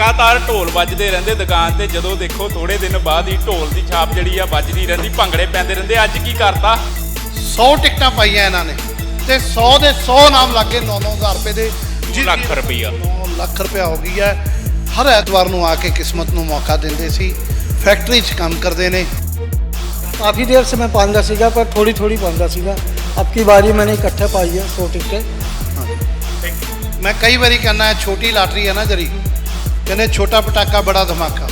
ਲਗਾਤਾਰ ਢੋਲ ਵੱਜਦੇ ਰਹਿੰਦੇ ਦੁਕਾਨ ਤੇ ਜਦੋਂ ਦੇਖੋ ਥੋੜੇ ਦਿਨ ਬਾਅਦ ਹੀ ਢੋਲ ਦੀ ਛਾਪ ਜਿਹੜੀ ਆ ਵੱਜਦੀ ਰਹਿੰਦੀ ਭੰਗੜੇ ਪੈਂਦੇ ਰਹਿੰਦੇ ਅੱਜ ਕੀ ਕਰਤਾ 100 ਟਿਕਟਾਂ ਪਾਈਆਂ ਇਹਨਾਂ ਨੇ ਤੇ 100 ਦੇ 100 ਨਾਮ ਲੱਗੇ 9-9000 ਰੁਪਏ ਦੇ ਦੋ ਲੱਖ ਰੁਪਈਆ 9 ਲੱਖ ਰੁਪਇਆ ਹੋ ਗਈ ਹੈ ਹਰ ਐਤਵਾਰ ਨੂੰ ਆ ਕੇ ਕਿਸਮਤ ਨੂੰ ਮੌਕਾ ਦਿੰਦੇ ਸੀ ਫੈਕਟਰੀ 'ਚ ਕੰਮ ਕਰਦੇ ਨੇ काफ़ी देर से मैं पांदा सीगा पर थोड़ी थोड़ी पांदा सीगा अब की बारी मैंने इकट्ठे पाई है सौ टिकटें ਮੈਂ ਕਈ ਵਾਰੀ ਕਹਿੰਦਾ ਹੈ ਛੋਟੀ ਲਾਟਰੀ ਹੈ ਨਾ ਜਰੀ ਕਹਿੰਦੇ ਛੋਟਾ ਪਟਾਕਾ ਬੜਾ ਧਮਾਕਾ।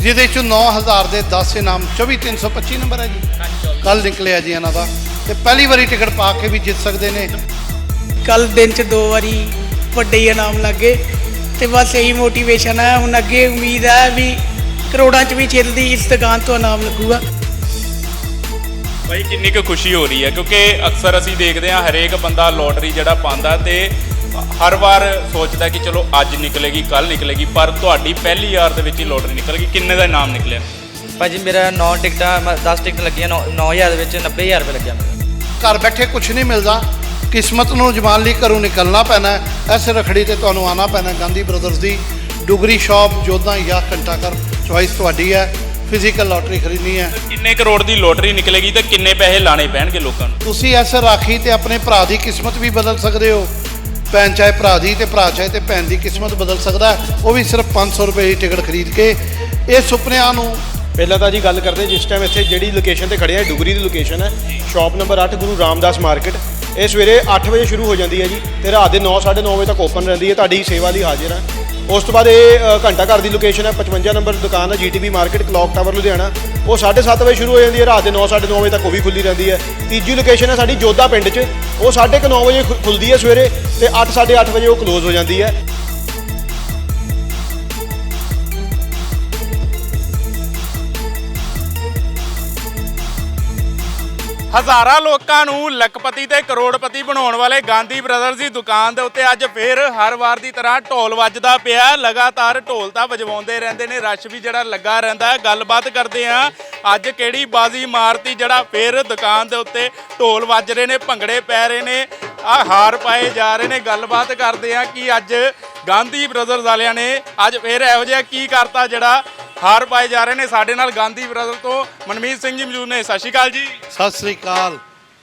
ਜਿਹਦੇ ਚ 9000 ਦੇ 10 ਇਨਾਮ 24325 ਨੰਬਰ ਹੈ ਜੀ। ਕੱਲ ਨਿਕਲਿਆ ਜੀ ਇਹਨਾਂ ਦਾ। ਤੇ ਪਹਿਲੀ ਵਾਰੀ ਟਿਕਟ ਪਾ ਕੇ ਵੀ ਜਿੱਤ ਸਕਦੇ ਨੇ। ਕੱਲ ਦਿਨ ਚ ਦੋ ਵਾਰੀ ਵੱਡੇ ਇਨਾਮ ਲੱਗੇ। ਤੇ ਬਸ ਇਹੀ ਮੋਟੀਵੇਸ਼ਨ ਹੈ ਹੁਣ ਅੱਗੇ ਉਮੀਦ ਹੈ ਵੀ ਕਰੋੜਾਂ ਚ ਵੀ ਜਲਦੀ ਇਸ ਦੁਕਾਨ ਤੋਂ ਇਨਾਮ ਲੱਗੂਗਾ। ਭਾਈ ਕਿੰਨੀ ਕੁ ਖੁਸ਼ੀ ਹੋ ਰਹੀ ਹੈ ਕਿਉਂਕਿ ਅਕਸਰ ਅਸੀਂ ਦੇਖਦੇ ਹਾਂ ਹਰੇਕ ਬੰਦਾ ਲੋਟਰੀ ਜਿਹੜਾ ਪਾਉਂਦਾ ਤੇ ਹਰ ਵਾਰ ਸੋਚਦਾ ਕਿ ਚਲੋ ਅੱਜ ਨਿਕਲੇਗੀ ਕੱਲ ਨਿਕਲੇਗੀ ਪਰ ਤੁਹਾਡੀ ਪਹਿਲੀ ਵਾਰ ਦੇ ਵਿੱਚ ਹੀ ਲੋਟਰੀ ਨਿਕਲ ਗਈ ਕਿੰਨੇ ਦਾ ਇਨਾਮ ਨਿਕਲਿਆ? ਭਾਜੀ ਮੇਰਾ 9 ਟਿਕਟਾਂ 10 ਟਿਕਟ ਲੱਗੀਆਂ 9000 ਦੇ ਵਿੱਚ 90000 ਰੁਪਏ ਲੱਗਿਆ ਘਰ ਬੈਠੇ ਕੁਝ ਨਹੀਂ ਮਿਲਦਾ। ਕਿਸਮਤ ਨੂੰ ਜਮਾਨ ਲਈ ਘਰੋਂ ਨਿਕਲਣਾ ਪੈਣਾ ਹੈ। ਇਸ ਰਖੜੀ ਤੇ ਤੁਹਾਨੂੰ ਆਣਾ ਪੈਣਾ ਗਾਂਧੀ ਬ੍ਰਦਰਜ਼ ਦੀ ਡੁਗਰੀ ਸ਼ਾਪ ਜੋਧਾ ਜਾਂ ਘੰਟਾਘਰ ਚੁਆਇਸ ਤੁਹਾਡੀ ਹੈ। ਫਿਜ਼ੀਕਲ ਲਾਟਰੀ ਖਰੀਦਣੀ ਹੈ। ਕਿੰਨੇ ਕਰੋੜ ਦੀ ਲੋਟਰੀ ਨਿਕਲੇਗੀ ਤੇ ਕਿੰਨੇ ਪੈਸੇ ਲਾਣੇ ਪੈਣਗੇ ਲੋਕਾਂ ਨੂੰ? ਤੁਸੀਂ ਇਸ ਰਾਖੀ ਤੇ ਆਪਣੇ ਭਰਾ ਦੀ ਕਿਸਮਤ ਵੀ ਬਦਲ ਸਕਦੇ ਹੋ। ਭੈਣ ਚਾਹੇ ਭਰਾ ਦੀ ਤੇ ਭਰਾ ਚਾਹੇ ਤੇ ਭੈਣ ਦੀ ਕਿਸਮਤ ਬਦਲ ਸਕਦਾ ਉਹ ਵੀ ਸਿਰਫ 500 ਰੁਪਏ ਦੀ ਟਿਕਟ ਖਰੀਦ ਕੇ ਇਹ ਸੁਪਨਿਆਂ ਨੂੰ ਪਹਿਲਾਂ ਤਾਂ ਜੀ ਗੱਲ ਕਰਦੇ ਜਿਸ ਟਾਈਮ ਇੱਥੇ ਜਿਹੜੀ ਲੋਕੇਸ਼ਨ ਤੇ ਖੜੇ ਆ, ਡੁਗਰੀ ਦੀ ਲੋਕੇਸ਼ਨ ਹੈ shop number 8 Guru Ramdas market ਇਹ ਸਵੇਰੇ 8 ਵਜੇ ਸ਼ੁਰੂ ਹੋ ਜਾਂਦੀ ਹੈ ਜੀ ਤੇ ਰਾਤ ਦੇ 9:30 ਵਜੇ ਤੱਕ ਓਪਨ ਰਹਿੰਦੀ ਹੈ, ਤੁਹਾਡੀ ਸੇਵਾ ਲਈ ਹਾਜ਼ਰ ਹਾਂ। ਉਸ ਤੋਂ ਬਾਅਦ ਇਹ ਘੰਟਾ ਘਰ ਦੀ ਲੋਕੇਸ਼ਨ ਹੈ 55 ਨੰਬਰ ਦੁਕਾਨ ਹੈ GTB market clock tower Ludhiana ਉਹ 7:30 ਵਜੇ ਸ਼ੁਰੂ ਹੋ ਜਾਂਦੀ ਹੈ, ਰਾਤ ਦੇ 9:30 ਵਜੇ ਤੱਕ ਉਹ ਵੀ ਖੁੱਲੀ ਰਹਿੰਦੀ ਹੈ। ਤੀਜੀ ਲੋਕੇਸ਼ਨ ਹੈ ਸਾਡੀ ਜੋਧਾ ਪਿੰਡ 'ਚ। ਉਹ 9:30 ਵਜੇ ਖੁ- ਖੁੱਲਦੀ ਹੈ ਸਵੇਰੇ ਤੇ 8:30 ਵਜੇ ਉਹ ਕਲੋਜ਼ ਹੋ ਜਾਂਦੀ ਹੈ। ਹਜ਼ਾਰਾਂ ਲੋਕਾਂ ਨੂੰ ਲੱਖਪਤੀ ਤੇ ਕਰੋੜਪਤੀ ਬਣਾਉਣ ਵਾਲੇ ਗਾਂਧੀ ਬ੍ਰਦਰਜ਼ ਦੀ ਦੁਕਾਨ ਦੇ ਉੱਤੇ ਅੱਜ ਫੇਰ ਹਰ ਵਾਰ ਦੀ ਤਰ੍ਹਾਂ ਢੋਲ ਵੱਜਦਾ ਪਿਆ। ਲਗਾਤਾਰ ਢੋਲ ਤਾਂ ਵਜਵਾਉਂਦੇ ਰਹਿੰਦੇ ਨੇ, ਰਸ਼ ਵੀ ਜਿਹੜਾ ਲੱਗਾ ਰਹਿੰਦਾ ਗੱਲਬਾਤ ਕਰਦੇ ਆ ਅੱਜ ਕਿਹੜੀ ਬਾਜ਼ੀ ਮਾਰਤੀ ਜਿਹੜਾ ਫੇਰ ਦੁਕਾਨ ਦੇ ਉੱਤੇ ਢੋਲ ਵੱਜ ਰਹੇ ਨੇ, ਭੰਗੜੇ ਪੈ ਰਹੇ ਨੇ, ਆ ਹਾਰ ਪਾਏ ਜਾ ਰਹੇ ਨੇ। ਗੱਲਬਾਤ ਕਰਦੇ ਆ ਕਿ ਅੱਜ ਗਾਂਧੀ ਬ੍ਰਦਰਜ਼ ਵਾਲਿਆਂ ਨੇ ਅੱਜ ਫੇਰ ਇਹੋ ਜਿਹਾ ਕੀ ਕਰਤਾ ਜਿਹੜਾ ਹਾਰ ਪਾਏ ਜਾ ਰਹੇ ਨੇ। ਸਾਡੇ ਨਾਲ ਗਾਂਧੀ ਬ੍ਰਦਰ ਤੋਂ ਮਨਮੀਤ ਸਿੰਘ ਜੀ ਮੌਜੂਦ ਨੇ। ਸਤਿ ਸ਼੍ਰੀ ਅਕਾਲ ਜੀ। ਸਤਿ ਸ੍ਰੀ ਅਕਾਲ।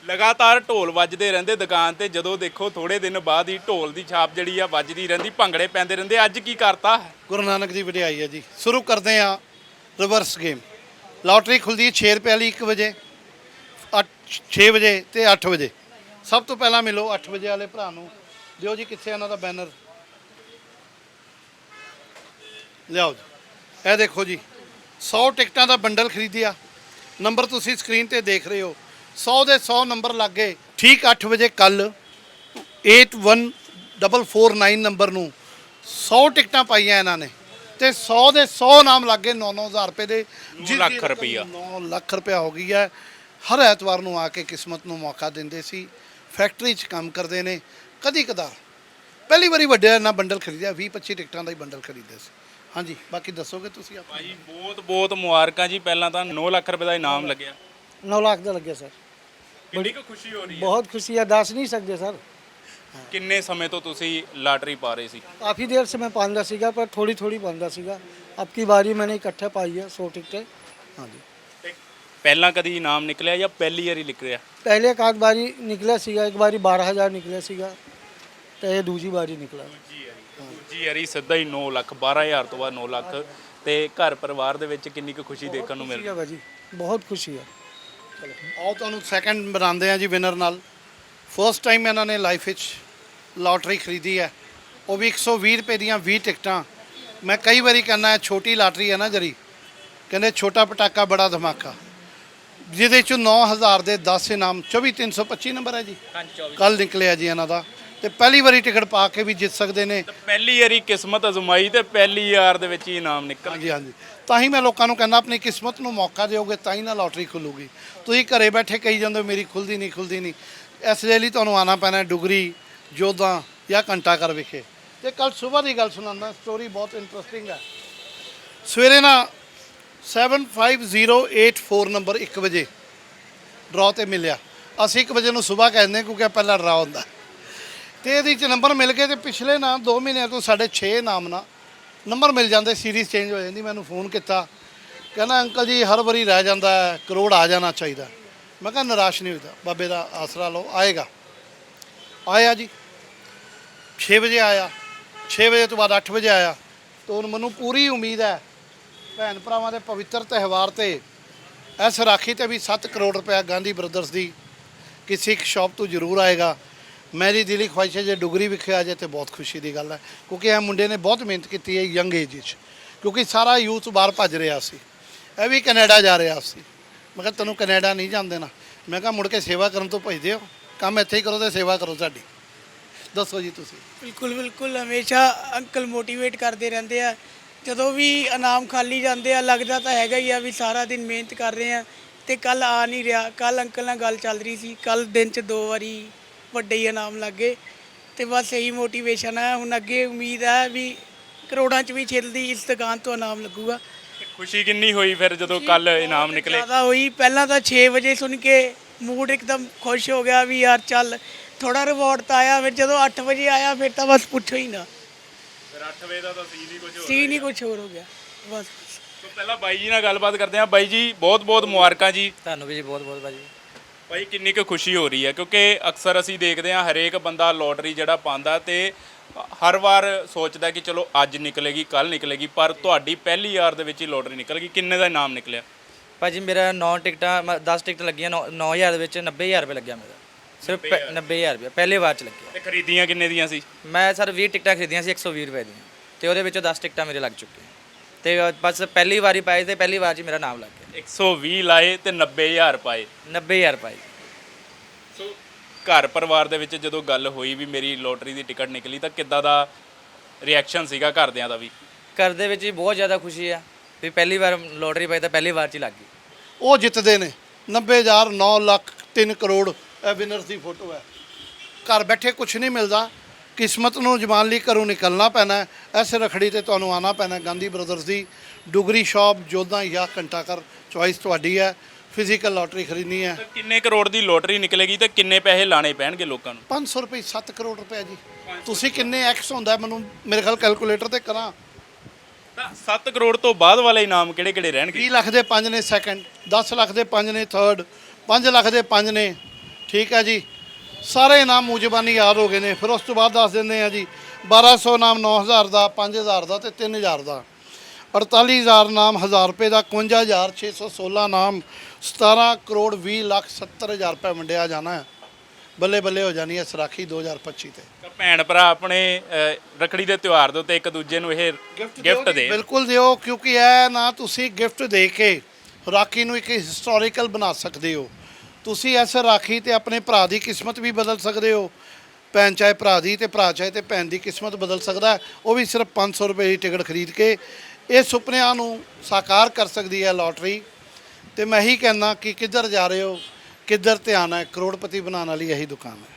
ਲਗਾਤਾਰ ਢੋਲ ਵੱਜਦੇ ਰਹਿੰਦੇ ਦੁਕਾਨ ਤੇ ਜਦੋਂ ਦੇਖੋ ਥੋੜੇ ਦਿਨ ਬਾਅਦ ਹੀ ਢੋਲ ਦੀ ਛਾਪ ਜਿਹੜੀ ਆ ਵੱਜਦੀ ਰਹਿੰਦੀ ਭੰਗੜੇ ਪੈਂਦੇ ਰਹਿੰਦੇ। ਅੱਜ ਕੀ ਕਰਤਾ? ਗੁਰੂ ਨਾਨਕ ਦੀ ਵਡਿਆਈ ਹੈ ਜੀ। ਸ਼ੁਰੂ ਕਰਦੇ ਹਾਂ ਰਿਵਰਸ ਗੇਮ ਲਾਟਰੀ ਖੁੱਲਦੀ ਹੈ 6 ਰੁਪਏ ਵਾਲੀ 1 ਵਜੇ 8 6 ਵਜੇ ਤੇ 8 ਵਜੇ। ਸਭ ਤੋਂ ਪਹਿਲਾਂ ਮਿਲੋ 8 ਵਜੇ ਵਾਲੇ ਭਰਾ ਨੂੰ। ਦਿਓ ਜੀ ਕਿੱਥੇ ਇਹਨਾਂ ਦਾ ਬੈਨਰ ਲਿਆਓ ਜੀ। ਇਹ ਦੇਖੋ ਜੀ 100 ਟਿਕਟਾਂ ਦਾ ਬੰਡਲ ਖਰੀਦਿਆ। ਨੰਬਰ ਤੁਸੀਂ ਸਕਰੀਨ ਤੇ ਦੇਖ ਰਹੇ ਹੋ। 100 ਦੇ 100 ਨੰਬਰ ਲੱਗ। ਠੀਕ 8 ਵਜੇ ਕੱਲ 81449 ਨੰਬਰ ਨੂੰ 100 ਟਿਕਟਾਂ ਪਾਈਆਂ ਇਹਨਾਂ ਨੇ ਤੇ 100 ਦੇ 100 ਨਾਮ ਲੱਗੇ 9-9000 ਰੁਪਏ ਦੇ ਜਿਹਦੀ ਲੱਖ ਰਕਮ ਰੁਪਈਆ। 9 ਲੱਖ ਰੁਪਇਆ ਹੋ ਗਈ ਹੈ। ਹਰ ਐਤਵਾਰ ਨੂੰ ਆ ਕੇ ਕਿਸਮਤ ਨੂੰ ਮੌਕਾ ਦਿੰਦੇ ਸੀ। ਫੈਕਟਰੀ 'ਚ ਕੰਮ ਕਰਦੇ ਨੇ। ਕਦੀ ਕਦਾਰ ਪਹਿਲੀ ਵਾਰੀ ਵੱਡੇ ਇਹਨਾਂ ਬੰਡਲ ਖਰੀਦਿਆ 20-25 ਟਿਕਟਾਂ ਦਾ ਹੀ ਬੰਡਲ ਖਰੀਦਿਆ ਸੀ। ਹਾਂਜੀ ਬਾਕੀ ਦੱਸੋਗੇ ਤੁਸੀਂ ਆਪ ਭਾਜੀ ਬਹੁਤ ਬਹੁਤ ਮੁਬਾਰਕਾਂ ਜੀ। ਪਹਿਲਾਂ ਤਾਂ 9 ਲੱਖ ਰੁਪਏ ਦਾ ਇਨਾਮ ਲੱਗਿਆ। 9 ਲੱਖ ਦਾ ਲੱਗਿਆ ਸਰ। ਕਿੰਨੀ ਕੁ ਖੁਸ਼ੀ ਹੋ ਰਹੀ ਹੈ? ਬਹੁਤ ਖੁਸ਼ੀ ਹੈ ਦੱਸ ਨਹੀਂ ਸਕਦੇ ਸਰ। ਕਿੰਨੇ ਸਮੇਂ ਤੋਂ ਤੁਸੀਂ ਲਾਟਰੀ ਪਾ ਰਹੇ ਸੀ? ਕਾਫੀ ਦੇਰ ਸੇ ਮੈਂ ਪਾਉਂਦਾ ਸੀਗਾ ਪਰ ਥੋੜੀ ਥੋੜੀ ਪਾਉਂਦਾ ਸੀਗਾ। ਅਬ ਕੀ ਵਾਰੀ ਮੈਨੇ ਇਕੱਠੇ ਪਾਈ ਹੈ 100 ਟਿਕਟੇ। ਹਾਂਜੀ। ਪਹਿਲਾਂ ਕਦੀ ਇਨਾਮ ਨਿਕਲਿਆ ਜਾਂ ਪਹਿਲੀ ਵਾਰੀ ਨਿਕਲਿਆ? ਪਹਿਲੇ ਇੱਕ ਵਾਰੀ ਨਿਕਲਿਆ ਸੀਗਾ ਇੱਕ ਵਾਰੀ 12000 ਨਿਕਲਿਆ ਸੀਗਾ ਤੇ ਇਹ ਦੂਜੀ ਵਾਰੀ ਨਿਕਲਾ ਜੀ ਦੂਜੀ ਵਾਰੀ ਸਿੱਧਾ ਹੀ 9 ਲੱਖ 12000 ਤੋਂ ਬਾਅਦ 9 ਲੱਖ ਤੇ ਘਰ ਪਰਿਵਾਰ ਦੇ ਵਿੱਚ ਕਿੰਨੀ ਕੁ ਖੁਸ਼ੀ ਦੇਖਣ ਨੂੰ ਮਿਲ ਰਹੀ ਹੈ ਭਾਜੀ ਬਹੁਤ ਖੁਸ਼ੀ ਹੈ ਆਓ ਤੁਹਾਨੂੰ ਸੈਕੰਡ ਬਣਾਉਂਦੇ ਆ ਜੀ ਵਿਨਰ ਨਾਲ। ਫਰਸਟ ਟਾਈਮ ਇਹਨਾਂ ਨੇ ਲਾਈਫ ਵਿੱਚ ਲਾਟਰੀ ਖਰੀਦੀ ਹੈ। ਉਹ ਵੀ 120 ਰੁਪਏ ਦੀਆਂ 20 ਟਿਕਟਾਂ। ਮੈਂ ਕਈ ਵਾਰੀ ਕਹਿੰਦਾ ਹੈ ਛੋਟੀ ਲਾਟਰੀ ਹੈ ਨਾ ਜਰੀ। ਕਹਿੰਦੇ ਛੋਟਾ ਪਟਾਕਾ ਬੜਾ ਧਮਾਕਾ। ਜਿਹਦੇ ਚੋਂ 9000 ਦੇ 10 ਇਨਾਮ 24325 ਨੰਬਰ ਹੈ ਜੀ। ਕੱਲ ਨਿਕਲਿਆ ਜੀ ਇਹਨਾਂ ਦਾ। ਤੇ ਪਹਿਲੀ ਵਾਰੀ ਟਿਕਟ ਪਾ ਕੇ ਵੀ ਜਿੱਤ ਸਕਦੇ ਨੇ। ਪਹਿਲੀ ਵਾਰੀ ਕਿਸਮਤ ਅਜ਼ਮਾਈ ਤੇ ਪਹਿਲੀ ਵਾਰ ਦੇ ਵਿੱਚ ਹੀ ਇਨਾਮ ਨਿਕਲ ਹਾਂਜੀ ਹਾਂਜੀ। ਤਾਂ ਹੀ ਮੈਂ ਲੋਕਾਂ ਨੂੰ ਕਹਿੰਦਾ ਆਪਣੀ ਕਿਸਮਤ ਨੂੰ ਮੌਕਾ ਦਿਓਗੇ ਤਾਂ ਹੀ ਨਾ ਲਾਟਰੀ ਖੁੱਲੂਗੀ। ਤੁਸੀਂ ਘਰੇ ਬੈਠੇ ਕਹੀ ਜਾਂਦੇ ਹੋ ਮੇਰੀ ਖੁੱਲਦੀ ਨਹੀਂ ਖੁੱਲਦੀ ਨਹੀਂ। ਇਸ ਲਈ ਤੁਹਾਨੂੰ ਆਣਾ ਪੈਣਾ ਡੁਗਰੀ ਜੋਧਾ ਜਾਂ ਘੰਟਾ ਘਰ ਵਿਖੇ। ਤੇ ਕੱਲ ਸਵੇਰ ਦੀ ਗੱਲ ਸੁਣਾਉਂਦਾ ਸਟੋਰੀ ਬਹੁਤ ਇੰਟਰਸਟਿੰਗ ਹੈ। ਸਵੇਰੇ ਨਾ 75084 ਨੰਬਰ 1 ਵਜੇ ਡਰਾ ਤੇ ਮਿਲਿਆ। ਅਸੀਂ 1 ਵਜੇ ਨੂੰ ਸਵੇਰ ਕਹਿੰਦੇ ਕਿਉਂਕਿ ਪਹਿਲਾ ਡਰਾ ਹੁੰਦਾ। ਤੇ ਇਹਦੇ ਚ ਨੰਬਰ ਮਿਲ ਗਏ ਤੇ ਪਿਛਲੇ ਨਾ 2 ਮਹੀਨਿਆਂ ਤੋਂ ਸਾਡੇ 6 ਨਾਮ ਨਾ ਨੰਬਰ ਮਿਲ ਜਾਂਦੇ ਸੀਰੀਜ਼ ਚੇਂਜ ਹੋ ਜਾਂਦੀ ਮੈਨੂੰ ਫੋਨ ਕੀਤਾ। ਕਹਿੰਦਾ ਅੰਕਲ ਜੀ ਹਰ ਵਾਰੀ ਰਹਿ ਜਾਂਦਾ ਹੈ, ਕਰੋੜ ਆ ਜਾਣਾ ਚਾਹੀਦਾ ਮੈਂ ਕਿਹਾ ਨਿਰਾਸ਼ ਨਹੀਂ ਹੋਈਦਾ ਬਾਬੇ ਦਾ ਆਸਰਾ ਲਓ ਆਏਗਾ। ਆਇਆ ਜੀ 6 ਵਜੇ ਆਇਆ 6 ਵਜੇ ਤੋਂ ਬਾਅਦ 8 ਵਜੇ ਆਇਆ ਤਾਂ ਹੁਣ ਮੈਨੂੰ ਪੂਰੀ ਉਮੀਦ ਹੈ ਭੈਣ ਭਰਾਵਾਂ ਦੇ ਪਵਿੱਤਰ ਤਿਉਹਾਰ ਤੇ ਇਸ ਰਾਖੀ ਤੇ ਵੀ 7 ਕਰੋੜ ਰੁਪਇਆ ਗਾਂਧੀ ਬ੍ਰਦਰਸ ਦੀ ਕਿਸੇ ਇੱਕ ਸ਼ਾਪ ਤੋਂ ਜ਼ਰੂਰ ਆਏਗਾ। ਮੇਰੀ ਦਿਲੀ ਖੁਆਇਸ਼ ਹੈ ਜੇ ਡੁਗਰੀ ਵਿਖੇ ਆ ਜਾਏ ਤੇ ਬਹੁਤ ਖੁਸ਼ੀ ਦੀ ਗੱਲ ਹੈ, ਕਿਉਂਕਿ ਇਹ ਮੁੰਡੇ ਨੇ ਬਹੁਤ ਮਿਹਨਤ ਕੀਤੀ ਹੈ ਯੰਗ ਏਜ ਵਿੱਚ, ਕਿਉਂਕਿ ਸਾਰਾ ਯੂਥ ਬਾਹਰ ਭੱਜ ਰਿਹਾ ਸੀ, ਇਹ ਵੀ ਕੈਨੇਡਾ ਜਾ ਰਿਹਾ ਸੀ। ਮੈਂ ਕਿਹਾ ਤੈਨੂੰ ਕੈਨੇਡਾ ਨਹੀਂ ਜਾਣ ਦੇਣਾ। ਮੈਂ ਕਿਹਾ ਮੁੜ ਕੇ ਸੇਵਾ ਕਰਨ ਤੋਂ ਭੱਜਦੇ ਹੋ, ਕੰਮ ਇੱਥੇ ਹੀ ਕਰੋ ਤੇ ਸੇਵਾ ਕਰੋ ਸਾਡੀ। ਦੱਸੋ ਜੀ ਤੁਸੀਂ। ਬਿਲਕੁਲ ਬਿਲਕੁਲ, ਹਮੇਸ਼ਾ ਅੰਕਲ ਮੋਟੀਵੇਟ ਕਰਦੇ ਰਹਿੰਦੇ ਆ। ਜਦੋਂ ਵੀ ਇਨਾਮ ਖਾਲੀ ਜਾਂਦੇ ਆ, ਲੱਗਦਾ ਤਾਂ ਹੈਗਾ ਹੀ ਆ ਵੀ ਸਾਰਾ ਦਿਨ ਮਿਹਨਤ ਕਰ ਰਹੇ ਆ, ਤੇ ਕੱਲ ਆ ਨਹੀਂ ਰਿਹਾ। ਕੱਲ ਅੰਕਲ ਨਾਲ ਗੱਲ ਚੱਲ ਰਹੀ ਸੀ ਕੱਲ ਦਿਨ 'ਚ ਦੋ ਵਾਰੀ ਵੱਡੇ ਹੀ ਇਨਾਮ ਲੱਗੇ ਤੇ ਬਸ ਇਹੀ ਮੋਟੀਵੇਸ਼ਨ ਹੈ ਹੁਣ ਅੱਗੇ ਉਮੀਦ ਹੈ ਵੀ ਕਰੋੜਾਂ 'ਚ ਵੀ ਛਿਲਦੀ ਇਸ ਦੁਕਾਨ ਤੋਂ ਇਨਾਮ ਲੱਗੂਗਾ। ਖੁਸ਼ੀ ਕਿੰਨੀ ਹੋਈ ਫਿਰ ਜਦੋਂ ਕੱਲ ਇਨਾਮ ਨਿਕਲੇ? ਜ਼ਿਆਦਾ ਹੋਈ। ਪਹਿਲਾਂ ਤਾਂ 6 ਵਜੇ ਸੁਣ ਕੇ ਮੂਡ ਇੱਕਦਮ ਖੁਸ਼ ਹੋ ਗਿਆ ਵੀ ਯਾਰ ਚੱਲ ਥੋੜਾ ਰਿਵਾਰਡ ਤਾਂ ਆਇਆ ਫਿਰ ਜਦੋਂ 8 ਵਜੇ ਆਇਆ ਫਿਰ ਤਾਂ ਬਸ ਪੁੱਛੋ ਹੀ ਨਾ। ਫਿਰ 8 ਵਜੇ ਦਾ ਤਾਂ ਸੀ ਨਹੀਂ ਕੁਝ ਸੀ ਨਹੀਂ ਕੁਝ ਹੋਰ ਹੋ ਗਿਆ। ਬਸ। ਤੋਂ ਪਹਿਲਾਂ ਬਾਈ ਜੀ ਨਾਲ ਗੱਲਬਾਤ ਕਰਦੇ ਹਾਂ। ਬਾਈ ਜੀ ਬਹੁਤ ਬਹੁਤ ਮੁਬਾਰਕਾਂ ਜੀ। ਤੁਹਾਨੂੰ ਵੀ ਜੀ ਬਹੁਤ ਬਹੁਤ ਭਾਜੀ ਭਾਈ ਕਿੰਨੀ ਕੁ ਖੁਸ਼ੀ ਹੋ ਰਹੀ ਹੈ ਕਿਉਂਕਿ ਅਕਸਰ ਅਸੀਂ ਦੇਖਦੇ ਹਾਂ ਹਰੇਕ ਬੰਦਾ ਲੋਟਰੀ ਜਿਹੜਾ ਪਾਉਂਦਾ ਤੇ ਹਰ ਵਾਰ ਸੋਚਦਾ ਕਿ ਚਲੋ ਅੱਜ ਨਿਕਲੇਗੀ ਕੱਲ ਨਿਕਲੇਗੀ ਪਰ ਤੁਹਾਡੀ ਪਹਿਲੀ ਵਾਰ ਦੇ ਵਿੱਚ ਹੀ ਲੋਟਰੀ ਨਿਕਲ ਗਈ ਕਿੰਨੇ ਦਾ ਇਨਾਮ ਨਿਕਲਿਆ? ਭਾਜੀ ਮੇਰਾ 9 ਟਿਕਟਾਂ 10 ਟਿਕਟ ਲੱਗੀਆਂ 9000 ਦੇ ਵਿੱਚ 90000 ਰੁਪਏ ਲੱਗਿਆ ਮੇਰਾ। ਸਿਰਫ 90000 ਰੁਪਏ ਪਹਿਲੇ ਵਾਰ ਚ ਲੱਗਿਆ। ਤੇ ਖਰੀਦੀਆਂ ਕਿੰਨੇ ਦੀਆਂ ਸੀ? ਮੈਂ ਸਰ 20 ਟਿਕਟਾਂ ਖਰੀਦੀਆਂ ਸੀ 120 ਰੁਪਏ ਦੀਆਂ। ਤੇ ਉਹਦੇ ਵਿੱਚੋਂ 10 ਟਿਕਟਾਂ ਮੇਰੇ ਲੱਗ ਚੁੱਕੀਆਂ। ਤੇ ਬਸ ਪਹਿਲੀ ਵਾਰੀ ਪਾਏ ਤੇ ਪਹਿਲੀ ਵਾਰ ਚ ਮੇਰਾ ਨਾਮ ਲੱਗ ਗਿਆ। 120 ਲਾਏ ਤੇ 90000 ਪਾਏ। 90000 ਪਾਈ ਸੋ ਘਰ ਪਰਿਵਾਰ ਦੇ ਵਿੱਚ ਜਦੋਂ ਗੱਲ ਹੋਈ ਵੀ ਮੇਰੀ ਲੋਟਰੀ ਦੀ ਟਿਕਟ ਨਿਕਲੀ ਤਾਂ ਕਿੱਦਾਂ ਦਾ ਰਿਐਕਸ਼ਨ ਸੀਗਾ ਘਰਦਿਆਂ ਦਾ ਵੀ? ਘਰ ਦੇ ਵਿੱਚ ਹੀ ਬਹੁਤ ਜ਼ਿਆਦਾ ਖੁਸ਼ੀ ਆ ਵੀ ਪਹਿਲੀ ਵਾਰ ਲੋਟਰੀ ਪਾਈ ਤਾਂ ਪਹਿਲੀ ਵਾਰ ਚ ਹੀ ਲੱਗ ਗਈ। ਉਹ ਜਿੱਤਦੇ ਨੇ। 90000 9 ਲੱਖ 3 ਕਰੋੜ ਇਹ ਵਿਨਰਸ ਦੀ ਫੋਟੋ ਹੈ। ਘਰ ਬੈਠੇ ਕੁਝ ਨਹੀਂ ਮਿਲਦਾ। ਕਿਸਮਤ ਨੂੰ ਜਮਾਨ ਲਈ ਘਰੋਂ ਨਿਕਲਣਾ ਪੈਣਾ। ਇਸ ਰਖੜੀ ਤੇ ਤੁਹਾਨੂੰ ਆਣਾ ਪੈਣਾ। ਗਾਂਧੀ ਬ੍ਰਦਰਸ ਦੀ ਡੁਗਰੀ ਸ਼ਾਪ ਜੋਧਾ ਜਾਂ ਘੰਟਾਕਰ ਚੁਆਇਸ ਤੁਹਾਡੀ ਹੈ। ਫਿਜ਼ੀਕਲ ਲੋਟਰੀ ਖਰੀਦਣੀ ਹੈ। ਕਿੰਨੇ ਕਰੋੜ ਦੀ ਲੋਟਰੀ ਨਿਕਲੇਗੀ ਤੇ ਕਿੰਨੇ ਪੈਸੇ ਲਾਣੇ ਪੈਣਗੇ ਲੋਕਾਂ ਨੂੰ? 500 ਰੁਪਏ 7 ਕਰੋੜ ਰੁਪਏ ਜੀ। ਤੁਸੀਂ ਕਿੰਨੇ ਐਕਸ ਹੁੰਦਾ ਮੈਨੂੰ ਮੇਰੇ ਖਿਆਲ ਕੈਲਕੂਲੇਟਰ ਤੇ ਕਰਾਂ। ਤਾਂ 7 ਕਰੋੜ ਤੋਂ ਬਾਅਦ ਵਾਲੇ ਇਨਾਮ ਕਿਹੜੇ ਕਿਹੜੇ ਰਹਿਣਗੇ? 20 ਲੱਖ ਦੇ 5 ਨੇ ਸੈਕੰਡ 10 ਲੱਖ ਦੇ 5 ਨੇ ਥਰਡ 5 ਲੱਖ ਦੇ 5 ਨੇ। ਠੀਕ ਹੈ ਜੀ। ਸਾਰੇ ਇਨਾਮ ਮੂਜਬਾਨੀ ਯਾਦ ਹੋ ਗਏ ਨੇ। ਫਿਰ ਉਸ ਤੋਂ ਬਾਅਦ ਦੱਸ ਦਿੰਦੇ ਆ ਜੀ 1200 ਨਾਮ 9000 ਦਾ 5000 ਦਾ ਤੇ 3000 ਦਾ। 48000 ਨਾਮ 1000 ਰੁਪਏ ਦਾ 51616 ਨਾਮ 17 ਕਰੋੜ 20 ਲੱਖ 70000 ਰੁਪਏ ਵੰਡਿਆ ਜਾਣਾ ਹੈ। ਬੱਲੇ ਬੱਲੇ ਹੋ ਜਾਣੀ ਹੈ ਸਰਾਖੀ 2025 ਤੇ। ਤਾਂ ਭੈਣ ਭਰਾ ਆਪਣੇ ਅਹ, ਰੱਖੜੀ ਦੇ ਤਿਉਹਾਰ ਦੇ ਉੱਤੇ ਇੱਕ ਦੂਜੇ ਨੂੰ ਇਹ ਗਿਫਟ ਦੇ। ਬਿਲਕੁਲ ਦਿਓ ਕਿਉਂਕਿ ਇਹ ਨਾ ਤੁਸੀਂ ਗਿਫਟ ਦੇ ਕੇ ਰਾਖੀ ਨੂੰ ਇੱਕ ਹਿਸਟੋਰੀਕਲ ਬਣਾ ਸਕਦੇ ਹੋ। ਤੁਸੀਂ ਇਸ ਰਾਖੀ ਤੇ ਆਪਣੇ ਭਰਾ ਦੀ ਕਿਸਮਤ ਵੀ ਬਦਲ ਸਕਦੇ ਹੋ। ਭੈਣ ਚਾਹੇ ਭਰਾ ਦੀ ਤੇ ਭਰਾ ਚਾਹੇ ਤੇ ਭੈਣ ਦੀ ਕਿਸਮਤ ਬਦਲ ਸਕਦਾ ਉਹ ਵੀ ਸਿਰਫ 500 ਰੁਪਏ ਦੀ ਟਿਕਟ ਖਰੀਦ ਕੇ ਇਹ ਸੁਪਨਿਆਂ ਨੂੰ ਸਾਕਾਰ ਕਰ ਸਕਦੀ ਹੈ ਲੋਟਰੀ। ਤੇ ਮੈਂ ਹੀ ਕਹਿੰਦਾ ਕਿ ਕਿੱਧਰ ਜਾ ਰਹੇ ਹੋ, ਕਿੱਧਰ ਧਿਆਨ ਹੈ, ਕਰੋੜਪਤੀ ਬਣਾਉਣ ਵਾਲੀ ਇਹੀ ਦੁਕਾਨ ਹੈ।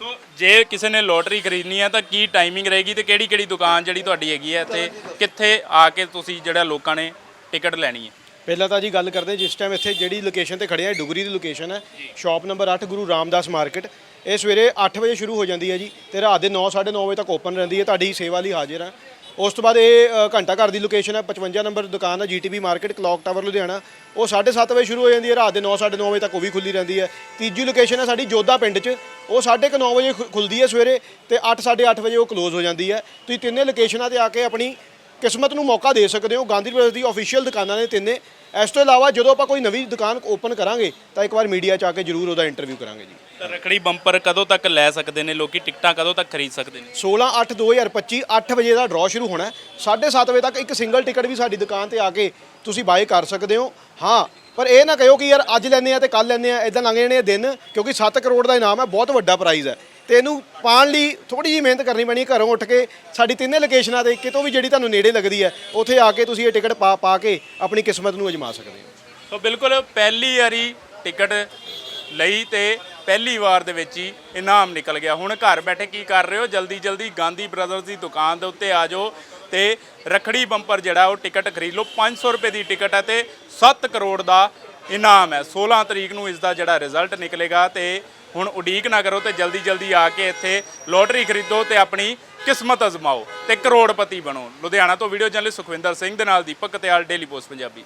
ਸੋ ਜੇ ਕਿਸੇ ਨੇ ਲੋਟਰੀ ਖਰੀਦਣੀ ਹੈ ਤਾਂ ਕੀ ਟਾਈਮਿੰਗ ਰਹੇਗੀ ਤੇ ਕਿਹੜੀ ਕਿਹੜੀ ਦੁਕਾਨ ਜਿਹੜੀ ਤੁਹਾਡੀ ਹੈਗੀ ਹੈ ਤੇ ਕਿੱਥੇ ਆ ਕੇ ਤੁਸੀਂ ਜਿਹੜਾ ਲੋਕਾਂ ਨੇ ਟਿਕਟ ਲੈਣੀ ਹੈ? ਪਹਿਲਾਂ ਤਾਂ ਜੀ ਗੱਲ ਕਰਦੇ ਜਿਸ ਟਾਈਮ ਇੱਥੇ ਜਿਹੜੀ ਲੋਕੇਸ਼ਨ ਤੇ ਖੜੇ ਆ ਡੁਗਰੀ ਦੀ ਲੋਕੇਸ਼ਨ ਹੈ। Shop number 8 Guru Ramdas market ਇਹ ਸਵੇਰੇ 8 ਵਜੇ ਸ਼ੁਰੂ ਹੋ ਜਾਂਦੀ ਹੈ ਜੀ ਤੇ ਰਾਤ ਦੇ 9 9:30 ਵਜੇ ਤੱਕ ਓਪਨ ਰਹਿੰਦੀ ਹੈ। ਤੁਹਾਡੀ ਸੇਵਾ ਲਈ ਹਾਜ਼ਰ ਹਾਂ। ਉਸ ਤੋਂ ਬਾਅਦ ਇਹ ਘੰਟਾ ਘਰ ਦੀ ਲੋਕੇਸ਼ਨ ਹੈ। 55 ਨੰਬਰ ਦੁਕਾਨ ਹੈ GTB market clock tower Ludhiana. ਉਹ 7:30 ਵਜੇ ਸ਼ੁਰੂ ਹੋ ਜਾਂਦੀ ਹੈ। ਰਾਤ ਦੇ 9 9:30 ਵਜੇ ਤੱਕ ਉਹ ਵੀ ਖੁੱਲੀ ਰਹਿੰਦੀ ਹੈ। ਤੀਜੀ ਲੋਕੇਸ਼ਨ ਹੈ ਸਾਡੀ ਜੋਧਾ ਪਿੰਡ 'ਚ। ਉਹ 9:30 ਵਜੇ ਖੁੱਲਦੀ ਹੈ ਸਵੇਰੇ ਤੇ 8 8:30 ਵਜੇ ਉਹ ਕਲੋਜ਼ ਹੋ ਜਾਂਦੀ ਹੈ। ਤੁਸੀਂ ਤਿੰਨੇ ਲੋਕੇਸ਼ਨਾਂ ਤੇ ਆ ਕੇ ਆਪਣੀ ਕਿਸਮਤ ਨੂੰ ਮੌਕਾ ਦੇ ਸਕਦੇ ਹੋ। ਗਾਂਧੀ ਬ੍ਰਦਰਜ਼ ਦੀ ਅਫੀਸ਼ੀਅਲ ਦੁਕਾਨਾਂ ਨੇ ਤਿੰਨੇ। ਇਸ ਤੋਂ ਇਲਾਵਾ ਜਦੋਂ ਆਪਾਂ ਕੋਈ ਨਵੀਂ ਦੁਕਾਨ ਓਪਨ ਕਰਾਂਗੇ ਤਾਂ ਇੱਕ ਵਾਰ ਮੀਡੀਆ 'ਚ ਆ ਕੇ ਜਰੂਰ ਉਹਦਾ ਇੰਟਰਵਿਊ ਕਰਾਂਗੇ ਜੀ। ਤਾਂ ਰੱਖੜੀ ਬੰਪਰ ਕਦੋਂ ਤੱਕ ਲੈ ਸਕਦੇ ਨੇ? ਲੋਕੀ ਟਿਕਟਾਂ ਕਦੋਂ ਤੱਕ ਖਰੀਦ ਸਕਦੇ ਨੇ? 16 8 2025 8 ਵਜੇ ਦਾ ਡਰਾਅ ਸ਼ੁਰੂ ਹੋਣਾ ਹੈ। 7:30 ਵਜੇ ਤੱਕ ਇੱਕ ਸਿੰਗਲ ਟਿਕਟ ਵੀ ਸਾਡੀ ਦੁਕਾਨ ਤੇ ਆ ਕੇ ਤੁਸੀਂ ਬਾਏ ਕਰ ਸਕਦੇ ਹੋ। ਹਾਂ ਪਰ ਇਹ ਨਾ ਕਹਿਓ ਕਿ ਯਾਰ ਅੱਜ ਲੈਣੇ ਆ ਤੇ ਕੱਲ ਲੈਣੇ ਆ ਇਦਾਂ ਲੰਘ ਜਾਣੇ ਆ ਦਿਨ ਕਿਉਂਕਿ 7 ਕਰੋੜ ਦਾ ਇਨਾਮ ਹੈ ਬਹੁਤ ਵੱਡਾ ਪ੍ਰਾਈਜ਼ ਹੈ। ਤੇ ਇਹਨੂੰ ਪਾਣ ਲਈ ਥੋੜੀ ਜਿਹੀ ਮਿਹਨਤ ਕਰਨੀ ਪੈਣੀ ਹੈ, ਘਰੋਂ ਉੱਠ ਕੇ। ਸਾਡੀ ਤਿੰਨੇ ਲੋਕੇਸ਼ਨਾਂ ਤੇ ਕਿਤੋਂ ਵੀ ਜਿਹੜੀ ਤੁਹਾਨੂੰ ਨੇੜੇ ਲੱਗਦੀ ਹੈ, ਉੱਥੇ ਆ ਕੇ ਤੁਸੀਂ ਇਹ ਟਿਕਟ ਪਾ ਪਾ ਕੇ ਆਪਣੀ ਕਿਸਮਤ ਨੂੰ ਅਜਮਾ ਸਕਦੇ ਹੋ। ਸੋ ਬਿਲਕੁਲ ਪਹਿਲੀ ਵਾਰੀ ਟਿਕਟ ਲਈ ਤੇ ਪਹਿਲੀ ਵਾਰ ਦੇ ਵਿੱਚ ਹੀ ਇਨਾਮ ਨਿਕਲ ਗਿਆ। ਹੁਣ ਘਰ ਬੈਠੇ ਕੀ ਕਰ ਰਹੇ ਹੋ? ਜਲਦੀ ਜਲਦੀ ਗਾਂਧੀ ਬ੍ਰਦਰਜ਼ ਦੀ ਦੁਕਾਨ ਦੇ ਉੱਤੇ ਆ ਜਾਓ ਤੇ ਰਖੜੀ ਬੰਪਰ ਜਿਹੜਾ ਉਹ ਟਿਕਟ ਖਰੀਦ ਲਓ। 500 ਰੁਪਏ ਦੀ ਟਿਕਟ ਹੈ ਤੇ 7 ਕਰੋੜ ਦਾ ਇਨਾਮ ਹੈ। 16 ਤਰੀਕ ਨੂੰ ਇਸ ਦਾ ਜਿਹੜਾ ਰਿਜ਼ਲਟ ਨਿਕਲੇਗਾ ਤੇ ਹੁਣ ਉਡੀਕ ਨਾ ਕਰੋ ਤੇ ਜਲਦੀ ਜਲਦੀ ਆ ਕੇ ਇੱਥੇ ਲੋਟਰੀ ਖਰੀਦੋ ਤੇ ਆਪਣੀ ਕਿਸਮਤ ਅਜ਼ਮਾਓ ਤੇ ਕਰੋੜਪਤੀ ਬਣੋ। ਲੁਧਿਆਣਾ ਤੋਂ ਵੀਡੀਓ ਜਰਨਲਿਸਟ ਸੁਖਵਿੰਦਰ ਸਿੰਘ ਦੇ ਨਾਲ ਦੀਪਕ ਕਤਿਆਲ ਡੇਲੀ ਪੋਸਟ ਪੰਜਾਬੀ।